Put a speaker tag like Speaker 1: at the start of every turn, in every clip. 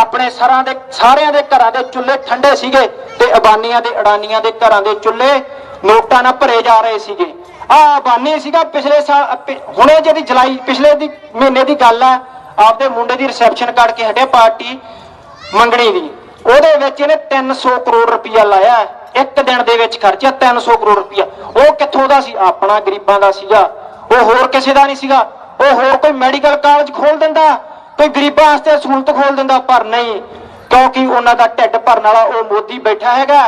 Speaker 1: ਆਪਣੇ ਸਰਾਂ ਦੇ, ਸਾਰਿਆਂ ਦੇ ਘਰਾਂ ਦੇ ਚੁੱਲ੍ਹੇ ਠੰਡੇ ਸੀਗੇ ਤੇ ਅਬਾਨੀਆਂ ਦੇ, ਅਡਾਨੀਆਂ ਦੇ ਘਰਾਂ ਦੇ ਚੁੱਲ੍ਹੇ ਨੋਟਾਂ ਨਾਲ ਭਰੇ ਜਾ ਰਹੇ ਸੀਗੇ। ਆ ਅਬਾਨੀ ਸੀਗਾ ਪਿਛਲੇ ਸਾਲ ਅਪੇ- ਹੁਣੇ ਜਿਹੜੀ ਜੁਲਾਈ, ਪਿਛਲੇ ਦੀ, ਮਹੀਨੇ ਦੀ ਗੱਲ ਹੈ ਆਪਦੇ ਮੁੰਡੇ ਦੀ ਰਿਸੈਪਸ਼ਨ ਕੱਢ ਕੇ ਹਟਿਆ ਪਾਰਟੀ ਮੰਗਣੀ ਦੀ। ਉਹਦੇ ਵਿੱਚ ਇਹਨੇ 300 ਕਰੋੜ ਰੁਪਇਆ ਲਾਇਆ ਇੱਕ ਦਿਨ ਦੇ ਵਿੱਚ ਖਰਚਿਆ 300 ਕਰੋੜ ਰੁਪਇਆ। ਉਹ ਕਿੱਥੋਂ ਦਾ ਸੀ? ਆਪਣਾ ਗਰੀਬਾਂ ਦਾ ਸੀਗਾ। ਉਹ ਹੋਰ ਕਿਸੇ ਦਾ ਨਹੀਂ ਸੀਗਾ। ਉਹ ਹੋਰ ਕੋਈ ਮੈਡੀਕਲ ਕਾਲਜ ਖੋਲ ਦਿੰਦਾ। ਕੋਈ ਗਰੀਬਾਂ ਵਾਸਤੇ ਸਹੂਲਤ ਖੋਲ ਦਿੰਦਾ, ਪਰ ਨਹੀਂ, ਕਿਉਂਕਿ ਉਹਨਾਂ ਦਾ ਢਿੱਡ ਭਰਨ ਵਾਲਾ ਉਹ ਮੋਦੀ ਬੈਠਾ ਹੈਗਾ।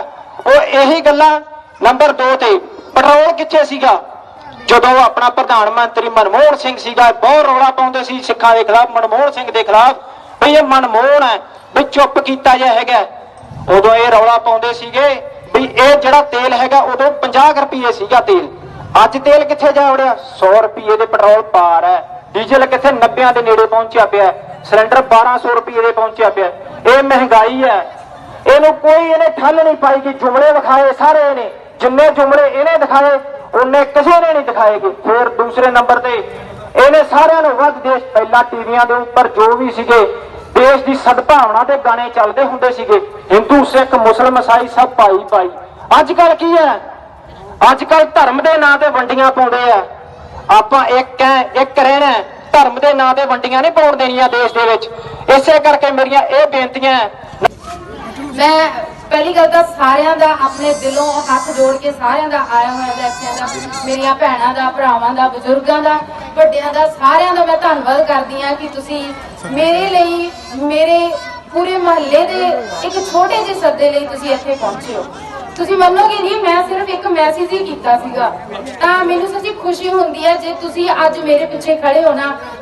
Speaker 1: ਉਹ ਇਹੀ ਗੱਲਾਂ ਨੰਬਰ 2 ਤੇ, ਪੈਟਰੋਲ ਕਿੱਥੇ ਸੀਗਾ? ਜਦੋਂ ਆਪਣਾ ਪ੍ਰਧਾਨ ਮੰਤਰੀ ਮਨਮੋਹਨ ਸਿੰਘ ਸੀਗਾ, ਬਹੁਤ ਰੌਲਾ ਪਾਉਂਦੇ ਸੀ ਸਿੱਖਾਂ ਦੇ ਖਿਲਾਫ, ਮਨਮੋਹਨ ਸਿੰਘ ਦੇ ਖਿਲਾਫ, ਵੀ ਇਹ ਮਨਮੋਹਨ ਹੈ, ਵੀ ਚੁੱਪ ਕੀਤਾ ਜਾ ਹੈਗਾ। ਉਦੋਂ ਇਹ ਰੌਲਾ ਪਾਉਂਦੇ ਸੀਗੇ ਵੀ ਇਹ ਜਿਹੜਾ ਤੇਲ ਹੈਗਾ, ਉਦੋਂ 50 ਰੁਪਏ ਸੀਗਾ ਤੇਲ। ਅੱਜ ਤੇਲ ਕਿੱਥੇ ਜਾ ਵੜਿਆ 100 ਰੁਪਏ ਦੇ ਪੈਟਰੋਲ ਪਾਰ ਹੈ। ਡੀਜ਼ਲ ਕਿੱਥੇ 90 ਦੇ ਨੇੜੇ ਪਹੁੰਚਿਆ ਪਿਆ ਹੈ। ਸਿਲੰਡਰ 1200 ਰੁਪਏ ਦੇ ਪਹੁੰਚਿਆ ਪਿਆ ਇਹ ਮਹਿੰਗਾਈ ਹੈ। ਇਹਨੂੰ ਕੋਈ ਇਹਨੇ ਠੱਲ ਨਹੀਂ ਪਾਈ ਕਿ ਜੁਮਲੇ ਵਿਖਾਏ ਸਾਰੇ ਇਹਨੇ। ਜਿੰਨੇ ਜੁਮਲੇ ਇਹਨੇ ਦਿਖਾਏ, ਉਹਨੇ ਕਿਸੇ ਨੇ ਨਹੀਂ ਦਿਖਾਏ ਦਿਖਾਏਗੇ ਫਿਰ ਦੂਸਰੇ ਨੰਬਰ ਤੇ ਇਹਨੇ ਸਾਰਿਆਂ ਨੂੰ ਵੱਧ ਦੇਸ਼ ਪਹਿਲਾਂ ਟੀਵੀਆਂ ਦੇ ਉੱਪਰ ਜੋ ਵੀ ਸੀਗੇ, ਦੇਸ਼ ਦੀ ਸਦਭਾਵਨਾ ਦੇ ਗਾਣੇ ਚੱਲਦੇ ਹੁੰਦੇ ਸੀਗੇ। ਹਿੰਦੂ, ਸਿੱਖ, ਮੁਸਲਮ, ਈਸਾਈ ਸਭ ਭਾਈ ਭਾਈ ਅੱਜ ਕੱਲ ਕੀ ਹੈ? ਅੱਜ ਕੱਲ ਧਰਮ ਦੇ ਨਾਂ ਤੇ ਵੰਡੀਆਂ ਪਾਉਂਦੇ ਆ। ਆਪਾਂ ਇੱਕ ਹੈ, ਇੱਕ ਰਹਿਣਾ ਧਰਮ ਦੇ ਨਾਂ ਤੇ ਵੰਡੀਆਂ ਨਹੀਂ ਪਾਉਣ ਦੇਣੀਆਂ ਦੇਸ਼ ਦੇ ਵਿੱਚ। ਇਸੇ ਕਰਕੇ ਮੇਰੀਆਂ ਇਹ ਬੇਨਤੀਆਂ
Speaker 2: ਮੈਂ ਪਹਿਲੀ ਗੱਲ ਤਾਂ ਸਾਰਿਆਂ ਦਾ ਆਪਣੇ ਦਿਲੋਂ ਹੱਥ ਜੋੜ ਕੇ ਸਾਰਿਆਂ ਦਾ ਆਇਆ ਹੋਇਆ ਵਿਅਕਤੀਆਂ ਦਾ, ਮੇਰੀਆਂ ਭੈਣਾਂ ਦਾ, ਭਰਾਵਾਂ ਦਾ, ਬਜ਼ੁਰਗਾਂ ਦਾ, ਵੱਡਿਆਂ ਦਾ, ਸਾਰਿਆਂ ਦਾ ਮੈਂ ਧੰਨਵਾਦ ਕਰਦੀ ਹਾਂ ਕਿ ਤੁਸੀਂ ਮੇਰੇ ਲਈ, ਮੇਰੇ ਪੂਰੇ ਮਹੱਲੇ ਦੇ ਇੱਕ ਛੋਟੇ ਜਿਹੇ ਸੱਦੇ ਲਈ ਤੁਸੀਂ ਇੱਥੇ ਪਹੁੰਚੇ ਹੋ। ਤੁਸੀਂ ਮੰਨੋਗੇ ਨਹੀਂ, ਮੈਂ ਸਿਰਫ ਇੱਕ ਮੈਸੇਜ ਹੀ ਕੀਤਾ ਸੀਗਾ। ਤਾਂ ਮੈਨੂੰ ਸੱਚੀ ਖੁਸ਼ੀ ਹੁੰਦੀ ਹੈ, ਜੇ ਤੁਸੀਂ ਅੱਜ ਮੇਰੇ ਪਿੱਛੇ ਖੜੇ ਹੋ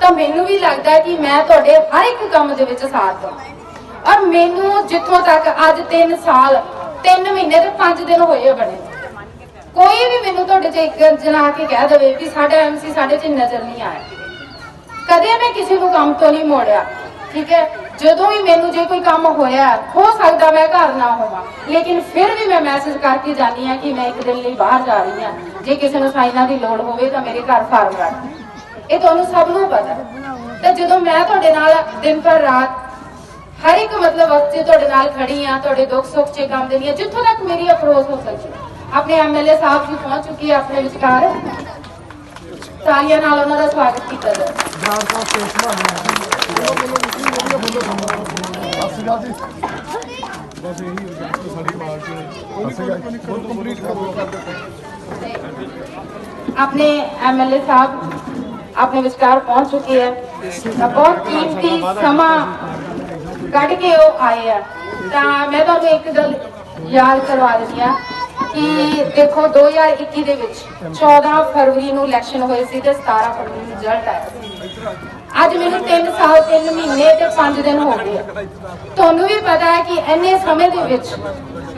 Speaker 2: ਤਾਂ ਮੈਨੂੰ ਵੀ ਲੱਗਦਾ ਕਿ ਮੈਂ ਤੁਹਾਡੇ ਹਰ ਇੱਕ ਕੰਮ ਦੇ ਵਿੱਚ ਸਾਥ ਦਵਾਂ। ਔਰ ਮੈਨੂੰ ਜਿੱਥੋਂ ਤੱਕ ਅੱਜ 3 ਸਾਲ 3 ਮਹੀਨੇ ਤੇ 5 ਦਿਨ ਹੋਏ ਬਣੇ। ਕੋਈ ਵੀ ਮੈਨੂੰ ਤੁਹਾਡੇ 'ਚ ਇੱਕ ਜਨਾ ਕੇ ਕਹਿ ਦੇਵੇ ਕਿ ਸਾਡਾ ਐਮਸੀ ਸਾਡੇ 'ਚ ਨਜ਼ਰ ਨਹੀਂ ਆਇਆ। ਕਦੇ ਮੈਂ ਕਿਸੇ ਨੂੰ ਕੰਮ ਤੋਂ ਨਹੀਂ ਮੋੜਿਆ, ਠੀਕ ਹੈ? ਜਦੋਂ ਵੀ ਮੈਨੂੰ ਜੇ ਕੋਈ ਕੰਮ ਹੋਇਆ, ਹੋ ਸਕਦਾ ਮੈਂ ਘਰ ਨਾ ਹੋਵਾਂ। ਲੇਕਿਨ ਫਿਰ ਵੀ ਮੈਂ ਮੈਸੇਜ ਕਰਕੇ ਜਾਂਦੀ ਹਾਂ ਕਿ ਮੈਂ ਇੱਕ ਦਿਨ ਲਈ ਬਾਹਰ ਜਾ ਰਹੀ ਹਾਂ। ਜੇ ਕਿਸੇ ਨੂੰ ਸਾਈਨਾਂ ਦੀ ਲੋੜ ਹੋਵੇ ਤਾਂ ਮੇਰੇ ਘਰ ਫਾਰਮ ਰੱਖ ਇਹ ਤੁਹਾਨੂੰ ਸਭ ਨੂੰ ਪਤਾ ਤੇ ਜਦੋਂ ਮੈਂ ਤੁਹਾਡੇ ਨਾਲ ਦਿਨ ਪਰ ਰਾਤ ਹਰ ਇੱਕ ਮਤਲਬ ਵਕਤ 'ਚ ਤੁਹਾਡੇ ਨਾਲ ਖੜੀ ਆ ਤੁਹਾਡੇ ਦੁੱਖ ਸੁੱਖ 'ਚ ਕੰਮ ਦੇਣੀ ਆ ਜਿੱਥੋਂ ਤੱਕ ਮੇਰੀ ਅਪਰੋਚ ਹੋ ਸਕੀ ਆਪਣੇ ਐਮਐਲਏ ਸਾਹਿਬ ਜੀ ਪਹੁੰਚ ਚੁੱਕੀ ਆ ਆਪਣੇ ਵਿਚਕਾਰ। ਤਾਲੀਆਂ ਨਾਲ ਉਹਨਾਂ ਦਾ ਸਵਾਗਤ ਕੀਤਾ ਜਾਵੇ ਆਪਣੇ ਐਮਐਲਏ ਸਾਹਿਬ, ਆਪਣੇ ਵਿਚਕਾਰ ਪਹੁੰਚ ਚੁੱਕੇ ਹੈ ਬਹੁਤ ਕੀਮਤੀ ਸਮਾਂ ਕੱਢ ਕੇ ਉਹ ਆਏ ਆ ਤਾਂ ਮੈਂ ਤੁਹਾਨੂੰ ਇੱਕ ਗੱਲ ਯਾਦ ਕਰਵਾ ਦਿੰਦੀ ਆ ਕਿ ਦੇਖੋ 2021 ਦੇ ਵਿੱਚ 14 ਫਰਵਰੀ ਨੂੰ ਇਲੈਕਸ਼ਨ ਹੋਏ ਸੀ ਤੇ 17 ਫਰਵਰੀ ਨੂੰ ਰਿਜ਼ਲਟ ਆਇਆ ਸੀ। ਅੱਜ ਮੈਨੂੰ 3 ਸਾਲ 3 ਮਹੀਨੇ ਤੇ 5 ਦਿਨ ਹੋ ਗਏ ਤੁਹਾਨੂੰ ਵੀ ਪਤਾ ਹੈ ਕਿ ਇੰਨੇ ਸਮੇਂ ਦੇ ਵਿੱਚ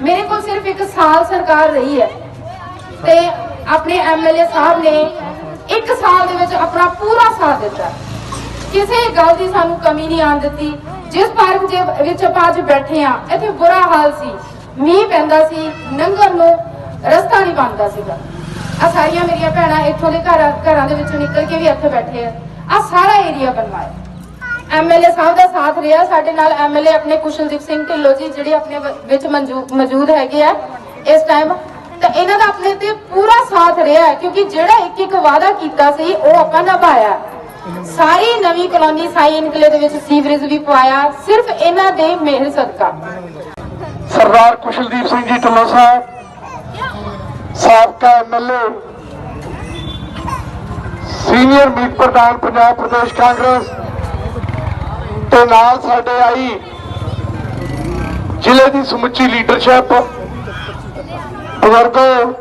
Speaker 2: ਮੇਰੇ ਕੋਲ ਸਿਰਫ ਇੱਕ ਸਾਲ ਸਰਕਾਰ ਰਹੀ ਹੈ ਤੇ ਆਪਣੇ ਐਮਐਲਏ ਸਾਹਿਬ ਨੇ ਇੱਕ ਸਾਲ ਦੇ ਵਿੱਚ ਆਪਣਾ ਪੂਰਾ ਸਾਥ ਦਿੱਤਾ। ਕਿਸੇ ਗੱਲ ਦੀ ਸਾਨੂੰ ਕਮੀ ਨਹੀਂ ਆਣ ਦਿੱਤੀ। ਜਿਸ ਪਾਰਕ ਦੇ ਵਿੱਚ ਆਪਾਂ ਅੱਜ ਬੈਠੇ ਆ ਇੱਥੇ ਬੁਰਾ ਹਾਲ ਸੀ। ਮੀਂਹ ਪੈਂਦਾ ਸੀ ਲੰਘਣ ਨੂੰ ਰਸਤਾ ਨਹੀਂ ਬਣਦਾ ਸੀਗਾ। ਆ ਸਾਰੀਆਂ ਮੇਰੀਆਂ ਭੈਣਾਂ ਇੱਥੋਂ ਦੇ ਘਰਾਂ ਘਰਾਂ ਦੇ ਵਿੱਚੋਂ ਨਿਕਲ ਕੇ ਵੀ ਇੱਥੇ ਬੈਠੇ ਆ। ਆ ਸਾਰਾ ਏਰੀਆ ਬਣਵਾਇਆ। ਐਮਐਲਏ ਸਾਹਿਬ ਦਾ ਸਾਥ ਰਿਹਾ। ਸਾਡੇ ਨਾਲ ਐਮਐਲਏ ਆਪਣੇ ਕੁਸ਼ਲਦੀਪ ਸਿੰਘ ਢਿੱਲੋਂ ਜੀ, ਜਿਹੜੇ ਆਪਣੇ ਵਿੱਚ ਮੌਜੂਦ ਹੈਗੇ ਆ ਇਸ ਟਾਈਮ ਤਾਂ ਇਹਨਾਂ ਦਾ ਆਪਣੇ ਤੇ ਪੂਰਾ ਸਾਥ ਰਿਹਾ ਕਿਉਂਕਿ ਜਿਹੜਾ ਇੱਕ ਇੱਕ ਵਾਅਦਾ ਕੀਤਾ ਸੀ, ਉਹ ਆਪਾਂ ਨਿਭਾਇਆ। ਸਾਰੀ ਨਵੀਂ ਕਲੋਨੀ, ਸਾਈ ਇਨਕਲੇ ਦੇ ਵਿੱਚ ਸੀਵਰੇਜ ਵੀ ਪਵਾਇਆ। ਸਿਰਫ ਇਹਨਾਂ ਦੇ ਮਿਹਰ ਸਦਕਾ।
Speaker 3: ਸਰਦਾਰ ਕੁਸ਼ਲਦੀਪ ਸਿੰਘ ਜੀ ਢਿੱਲੋਂ ਸਾਹਿਬ, ਸਾਬਕਾ ਐਮਐਲਏ ਸੀਨੀਅਰ ਮੀਤ ਪ੍ਰਧਾਨ ਪੰਜਾਬ ਪ੍ਰਦੇਸ਼ ਕਾਂਗਰਸ ਤੇ ਨਾਲ ਸਾਡੇ ਆਈ ਜ਼ਿਲ੍ਹੇ ਦੀ ਸਮੁੱਚੀ ਲੀਡਰਸ਼ਿਪ ਬਜ਼ੁਰਗੋ,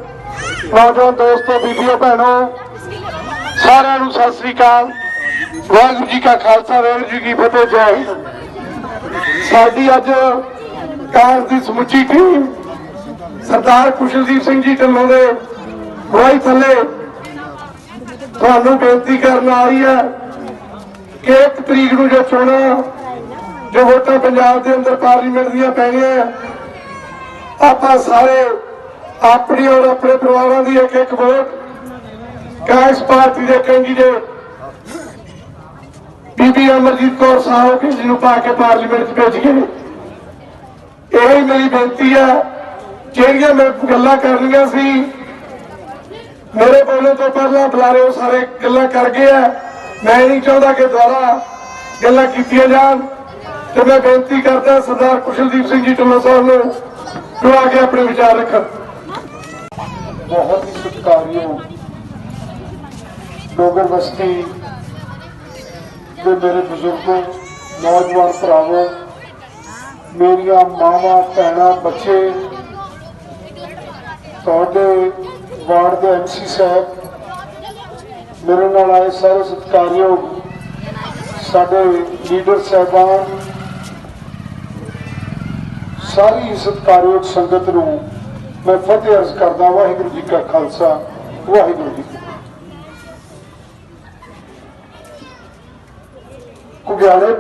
Speaker 3: ਨੌਜਵਾਨ ਦੋਸਤੋ, ਬੀਬੀਓ, ਭੈਣੋ, ਸਾਰਿਆਂ ਨੂੰ ਸਤਿ ਸ੍ਰੀ ਅਕਾਲ। ਵਾਹਿਗੁਰੂ ਜੀ ਕਾ ਖਾਲਸਾ, ਵਾਹਿਗੁਰੂ ਜੀ ਕੀ ਫਤਿਹ, ਜੈ ਸਾਡੀ ਅੱਜ ਕਾਂਗਰਸ ਦੀ ਸਮੁੱਚੀ ਟੀਮ ਸਰਦਾਰ ਕੁਸ਼ਲਦੀਪ ਸਿੰਘ ਜੀ ਢਿੱਲੋਂ ਦੇ ਗਵਾਹੀ ਥੱਲੇ ਤੁਹਾਨੂੰ ਬੇਨਤੀ ਕਰਨ ਆਈ ਹੈ ਕਿ ਇੱਕ ਤਰੀਕ ਨੂੰ ਜੋ ਚੋਣਾਂ ਜੋ ਵੋਟਾਂ ਪੰਜਾਬ ਦੇ ਅੰਦਰ ਪਾਰਲੀਮੈਂਟ ਦੀਆਂ ਪੈਣੀਆਂ ਆਪਾਂ ਸਾਰੇ ਆਪਣੀ ਔਰ ਆਪਣੇ ਪਰਿਵਾਰਾਂ ਦੀ ਇੱਕ ਇੱਕ ਵੋਟ ਕਾਂਗਰਸ ਪਾਰਟੀ ਦੇ ਕੈਂਡੀਡੇਟ ਬੀਬੀ ਅਮਰਜੀਤ ਕੌਰ ਸਾਹਿਬ ਜੀ ਨੂੰ ਪਾ ਕੇ ਪਾਰਲੀਮੈਂਟ 'ਚ ਭੇਜ ਗਏ ਇਹ ਹੀ ਮੇਰੀ ਬੇਨਤੀ ਹੈ ਜਿਹੜੀਆਂ ਮੈਂ ਗੱਲਾਂ ਕਰਨੀਆਂ ਸੀ ਮੇਰੇ ਬੋਲਣ ਤੋਂ ਪਹਿਲਾਂ ਬੁਲਾਰੇ ਉਹ ਸਾਰੇ ਗੱਲਾਂ ਕਰ ਗਏ ਆ। ਮੈਂ ਨਹੀਂ ਚਾਹੁੰਦਾ ਕਿ ਦੁਬਾਰਾ ਗੱਲਾਂ ਕੀਤੀਆਂ ਜਾਣ। ਤੇ ਮੈਂ ਬੇਨਤੀ ਕਰਦਾ ਸਰਦਾਰ ਕੁਸ਼ਲਦੀਪ ਸਿੰਘ ਜੀ ਢਿੱਲੋਂ ਸਾਹਿਬ ਨੂੰ ਜੋ ਆ ਕੇ ਆਪਣੇ ਵਿਚਾਰ ਰੱਖਣ ਬਹੁਤ ਹੀ ਸਤਿਕਾਰਯੋਗ ਡੋਗਰ ਬਸਤੀ ਦੇ ਮੇਰੇ ਬਜ਼ੁਰਗੋ, ਨੌਜਵਾਨ ਭਰਾਵੋ, ਮੇਰੀਆਂ ਮਾਵਾਂ, ਭੈਣਾਂ, ਬੱਚੇ, ਤੁਹਾਡੇ ਵਾਰਡ ਦੇ ਐਮਸੀ ਸਾਹਿਬ, ਮੇਰੇ ਨਾਲ ਆਏ ਸਾਰੇ ਸਤਿਕਾਰਯੋਗ ਸਾਡੇ ਲੀਡਰ ਸਾਹਿਬਾਨ, ਸਾਰੀ ਸਤਿਕਾਰਯੋਗ ਸੰਗਤ ਨੂੰ ਮੈਂ ਫਤਿਹ ਅਰਜ਼ ਕਰਦਾ ਵਾਹਿਗੁਰੂ ਜੀ ਕਾ ਖਾਲਸਾ, ਵਾਹਿਗੁਰੂ ਜੀ ਕੀ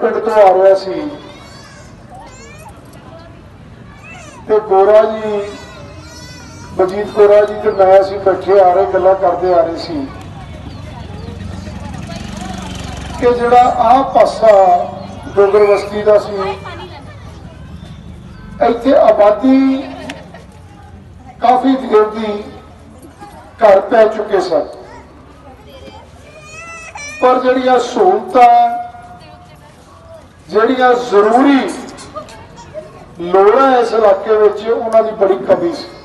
Speaker 3: ਪਿੰਡ ਤੋਂ ਆ ਰਿਹਾ ਸੀ ਤੇ ਗੋਰਾ ਜੀ ਬਜੀਤ ਗੋਰਾ ਜੀ ਤੇ ਮੈਂ ਅਸੀਂ ਬੈਠੇ ਆ ਰਹੇ, ਗੱਲਾਂ ਕਰਦੇ ਆ ਰਹੇ ਸੀ ਕਿ ਜਿਹੜਾ ਆਹ ਪਾਸਾ ਡੋਗਰ ਬਸਤੀ ਦਾ ਸੀ, ਇੱਥੇ ਆਬਾਦੀ ਕਾਫੀ ਦੇਰ ਦੀ ਘਰ ਪੈ ਚੁੱਕੇ ਸਨ। ਪਰ ਜਿਹੜੀਆਂ ਸਹੂਲਤਾਂ, ਜਿਹੜੀਆਂ ਜ਼ਰੂਰੀ ਲੋੜਾਂ ਇਸ ਇਲਾਕੇ ਵਿੱਚ, ਉਹਨਾਂ ਦੀ ਬੜੀ ਕਮੀ ਸੀ।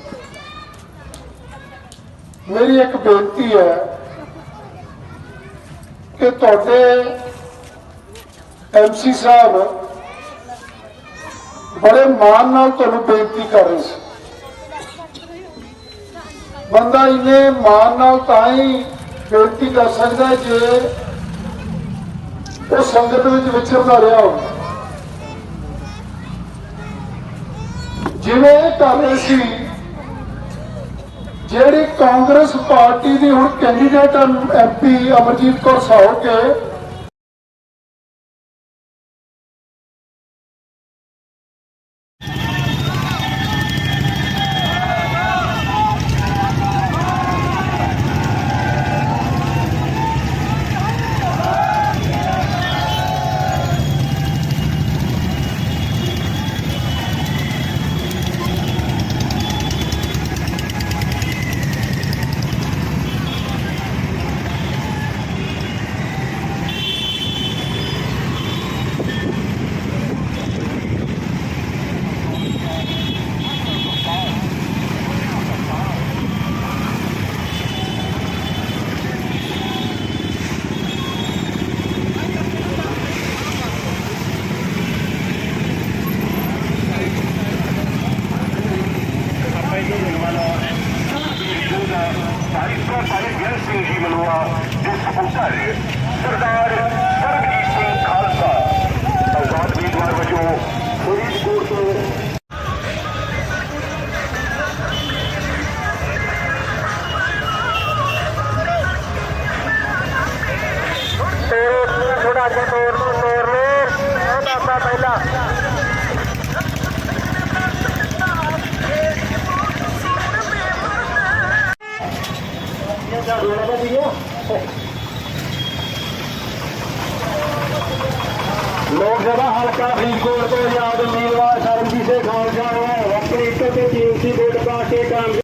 Speaker 3: ਮੇਰੀ ਇੱਕ ਬੇਨਤੀ ਹੈ ਕਿ ਤੁਹਾਡੇ ਐਮਸੀ ਸਾਹਿਬ ਬੜੇ ਮਾਣ ਨਾਲ ਤੁਹਾਨੂੰ ਬੇਨਤੀ ਕਰ ਰਹੇ ਸੀ। ਬੰਦਾ ਇਹਨੇ ਮਾਣ ਨਾਲ ਤਾਂ ਹੀ ਬੇਨਤੀ ਕਰ ਸਕਦਾ ਜੇ ਉਹ ਸੰਗਤ ਵਿੱਚ ਵਿਚਰਦਾ ਰਿਹਾ ਹੋਵੇ। ਜਿਵੇਂ ਇਹ ਕਰ ਰਹੇ ਸੀ ਜਿਹੜੀ ਕਾਂਗਰਸ ਪਾਰਟੀ ਦੀ ਹੁਣ ਕੈਂਡੀਡੇਟ ਐਮਪੀ ਅਮਰਜੀਤ ਕੌਰ ਸਾਹੋ
Speaker 4: ਨੂੰ ਆਪਣੀ ਇੱਕ ਤੇ ਵੋਟ ਪਾ ਕੇ ਕਾਮਯਾਬ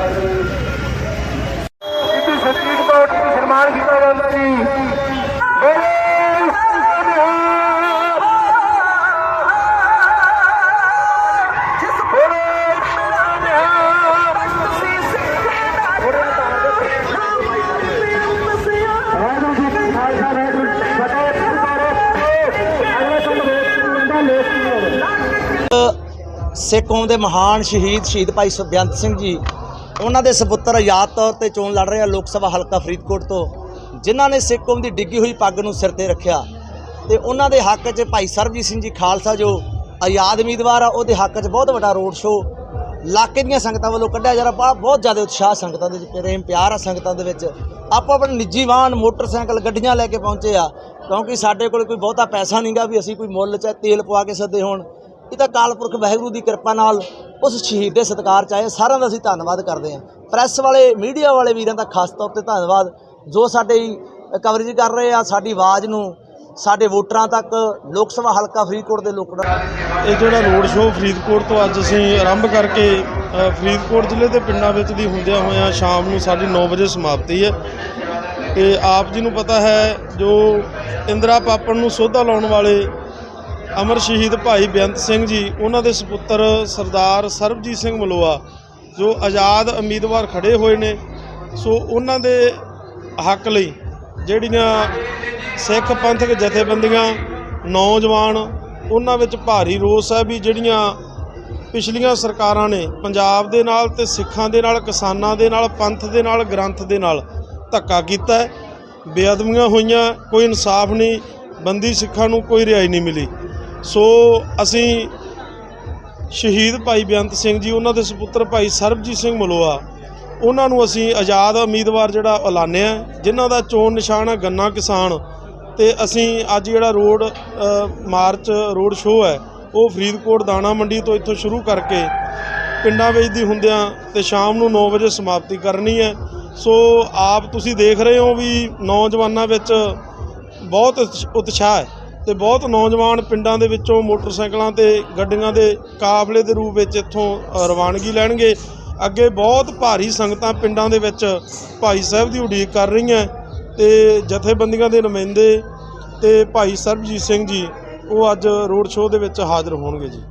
Speaker 4: ਜਿੱਤੀ
Speaker 5: ਸਿੱਖ ਕੌਮ ਦੇ ਮਹਾਨ ਸ਼ਹੀਦ ਸ਼ਹੀਦ ਭਾਈ ਸੁਖਬੰਤ ਸਿੰਘ ਜੀ ਉਹਨਾਂ ਦੇ ਸੁਪੁੱਤਰ ਆਜ਼ਾਦ ਤੌਰ ਤੇ ਚੋਣ ਲੜ ਰਹੇ ਆ ਲੋਕ ਸਭਾ ਹਲਕਾ ਫਰੀਦਕੋਟ ਤੋਂ, ਜਿਨ੍ਹਾਂ ਨੇ ਸਿੱਖ ਕੌਮ ਦੀ ਡਿੱਗੀ ਹੋਈ ਪੱਗ ਨੂੰ ਸਿਰ ਤੇ ਰੱਖਿਆ। ਤੇ ਉਹਨਾਂ ਦੇ ਹੱਕ 'ਚ ਭਾਈ ਸਰਬਜੀਤ ਸਿੰਘ ਜੀ ਖਾਲਸਾ ਜੋ ਆਜ਼ਾਦ ਉਮੀਦਵਾਰ ਆ, ਉਹਦੇ ਹੱਕ 'ਚ ਬਹੁਤ ਵੱਡਾ ਰੋਡ ਸ਼ੋਅ ਇਲਾਕੇ ਦੀਆਂ ਸੰਗਤਾਂ ਵੱਲੋਂ ਕੱਢਿਆ ਜਾ ਰਿਹਾ। ਬਹੁਤ ਜ਼ਿਆਦਾ ਉਤਸ਼ਾਹ ਸੰਗਤਾਂ ਦੇ ਵਿੱਚ, ਪ੍ਰੇਮ ਪਿਆਰ ਆ ਸੰਗਤਾਂ ਦੇ ਵਿੱਚ। ਆਪੋ ਆਪਣੇ ਨਿੱਜੀ ਵਾਹਨ, ਮੋਟਰਸਾਈਕਲ, ਗੱਡੀਆਂ ਲੈ ਕੇ ਪਹੁੰਚੇ ਆ, ਕਿਉਂਕਿ ਸਾਡੇ ਕੋਲ ਕੋਈ ਬਹੁਤਾ ਪੈਸਾ ਨਹੀਂਗਾ ਵੀ ਅਸੀਂ ਕੋਈ ਮੁੱਲ ਚ ਤੇਲ ਪਵਾ ਕੇ ਸੱਦੇ ਹੋਣ। ਇਹ ਤਾਂ ਕਾਲਪੁਰਖ ਵਾਹਿਗੁਰੂ ਦੀ ਕਿਰਪਾ ਨਾਲ ਉਸ ਸ਼ਹੀਦ ਦੇ ਸਤਿਕਾਰ ਚ ਆਏ। ਸਾਰਿਆਂ ਦਾ ਅਸੀਂ ਧੰਨਵਾਦ ਕਰਦੇ ਹਾਂ। ਪ੍ਰੈਸ ਵਾਲੇ, ਮੀਡੀਆ ਵਾਲੇ ਵੀਰਾਂ ਦਾ ਖਾਸ ਤੌਰ ਤੇ ਧੰਨਵਾਦ। ਜੋ ਸਾਡੀ ਕਵਰੇਜ ਕਰ ਰਹੇ ਆ, ਸਾਡੀ ਆਵਾਜ਼ ਨੂੰ, ਸਾਡੇ ਵੋਟਰਾਂ ਤੱਕ, ਲੋਕ ਸਭਾ ਹਲਕਾ ਫਰੀਦਕੋਟ ਦੇ ਲੋਕਾਂ
Speaker 6: ਇਹ ਜਿਹੜਾ ਰੋਡ ਸ਼ੋਅ ਫਰੀਦਕੋਟ ਤੋਂ ਅੱਜ ਅਸੀਂ ਆਰੰਭ ਕਰਕੇ ਫਰੀਦਕੋਟ ਜ਼ਿਲ੍ਹੇ ਦੇ ਪਿੰਡਾਂ ਵਿੱਚ ਦੀ ਹੁੰਦਿਆਂ ਹੋਇਆਂ ਸ਼ਾਮ ਨੂੰ ਸਾਡੀ 9 ਵਜੇ ਸਮਾਪਤੀ ਹੈ। ਤੇ ਆਪ ਜੀ ਨੂੰ ਪਤਾ ਹੈ, ਜੋ ਇੰਦਰਾ ਪਾਪਣ ਨੂੰ ਸੋਧਾ ਲਾਉਣ ਵਾਲੇ ਅਮਰ ਸ਼ਹੀਦ ਭਾਈ ਬੇਅੰਤ ਸਿੰਘ ਜੀ, ਉਹਨਾਂ ਦੇ ਸੁਪੁੱਤਰ ਸਰਦਾਰ ਸਰਬਜੀਤ ਸਿੰਘ ਮਲੋਆ, ਜੋ ਆਜ਼ਾਦ ਉਮੀਦਵਾਰ ਖੜੇ ਹੋਏ ਨੇ। ਸੋ ਉਹਨਾਂ ਦੇ ਹੱਕ ਲਈ ਜਿਹੜੀਆਂ ਸਿੱਖ ਪੰਥਕ ਜਥੇਬੰਦੀਆਂ, ਨੌਜਵਾਨ, ਉਹਨਾਂ ਵਿੱਚ ਭਾਰੀ ਰੋਸ ਹੈ ਵੀ ਜਿਹੜੀਆਂ ਪਿਛਲੀਆਂ ਸਰਕਾਰਾਂ ਨੇ ਪੰਜਾਬ ਦੇ ਨਾਲ ਤੇ ਸਿੱਖਾਂ ਦੇ ਨਾਲ, ਕਿਸਾਨਾਂ ਦੇ ਨਾਲ, ਪੰਥ ਦੇ ਨਾਲ, ਗ੍ਰੰਥ ਦੇ ਨਾਲ ਧੱਕਾ ਕੀਤਾ ਬੇਅਦਬੀਆਂ ਹੋਈਆਂ, ਕੋਈ ਇਨਸਾਫ ਨਹੀਂ, ਬੰਦੀ ਸਿੱਖਾਂ ਨੂੰ ਕੋਈ ਰਿਹਾਈ ਨਹੀਂ ਮਿਲੀ। ਸੋ ਅਸੀਂ ਸ਼ਹੀਦ ਭਾਈ ਬੇਅੰਤ ਸਿੰਘ ਜੀ, ਉਹਨਾਂ ਦੇ ਸੁਪੁੱਤਰ ਭਾਈ ਸਰਬਜੀਤ ਸਿੰਘ ਮਲੋਆ, ਉਹਨਾਂ ਨੂੰ ਅਸੀਂ ਆਜ਼ਾਦ ਉਮੀਦਵਾਰ ਜਿਹੜਾ ਐਲਾਨਿਆ ਜਿਨ੍ਹਾਂ ਦਾ ਚੋਣ ਨਿਸ਼ਾਨ ਹੈ ਗੰਨਾ ਕਿਸਾਨ। ਤੇ ਅਸੀਂ ਅੱਜ ਜਿਹੜਾ ਰੋਡ ਮਾਰਚ ਰੋਡ ਸ਼ੋਅ ਹੈ, ਉਹ ਫਰੀਦਕੋਟ ਦਾਣਾ ਮੰਡੀ ਤੋਂ ਇੱਥੋਂ ਸ਼ੁਰੂ ਕਰਕੇ ਪਿੰਡਾਂ ਵਿੱਚ ਦੀ ਹੁੰਦਿਆਂ ਤੇ ਸ਼ਾਮ ਨੂੰ 9 ਵਜੇ ਸਮਾਪਤੀ ਕਰਨੀ ਹੈ। ਸੋ ਆਪ ਤੁਸੀਂ ਦੇਖ ਰਹੇ ਹੋ ਵੀ ਨੌਜਵਾਨਾਂ ਵਿੱਚ ਬਹੁਤ ਉਤਸ਼ਾਹ ਹੈ। ਤੇ ਬਹੁਤ ਨੌਜਵਾਨ ਪਿੰਡਾਂ ਦੇ ਵਿੱਚੋਂ ਮੋਟਰਸਾਈਕਲਾਂ ਤੇ ਗੱਡੀਆਂ ਦੇ ਕਾਫਲੇ ਦੇ ਰੂਪ ਵਿੱਚ ਇੱਥੋਂ ਰਵਾਨਗੀ ਲੈਣਗੇ। ਅੱਗੇ ਬਹੁਤ ਭਾਰੀ ਸੰਗਤਾਂ ਪਿੰਡਾਂ ਦੇ ਵਿੱਚ ਭਾਈ ਸਾਹਿਬ ਦੀ ਉਡੀਕ ਕਰ ਰਹੀਆਂ। ਤੇ ਜਥੇਬੰਦੀਆਂ ਦੇ ਨੁਮਾਇੰਦੇ ਤੇ ਭਾਈ ਸਰਬਜੀਤ ਸਿੰਘ ਜੀ, ਉਹ ਅੱਜ ਰੋਡ ਸ਼ੋਅ ਦੇ ਵਿੱਚ ਹਾਜ਼ਰ ਹੋਣਗੇ ਜੀ।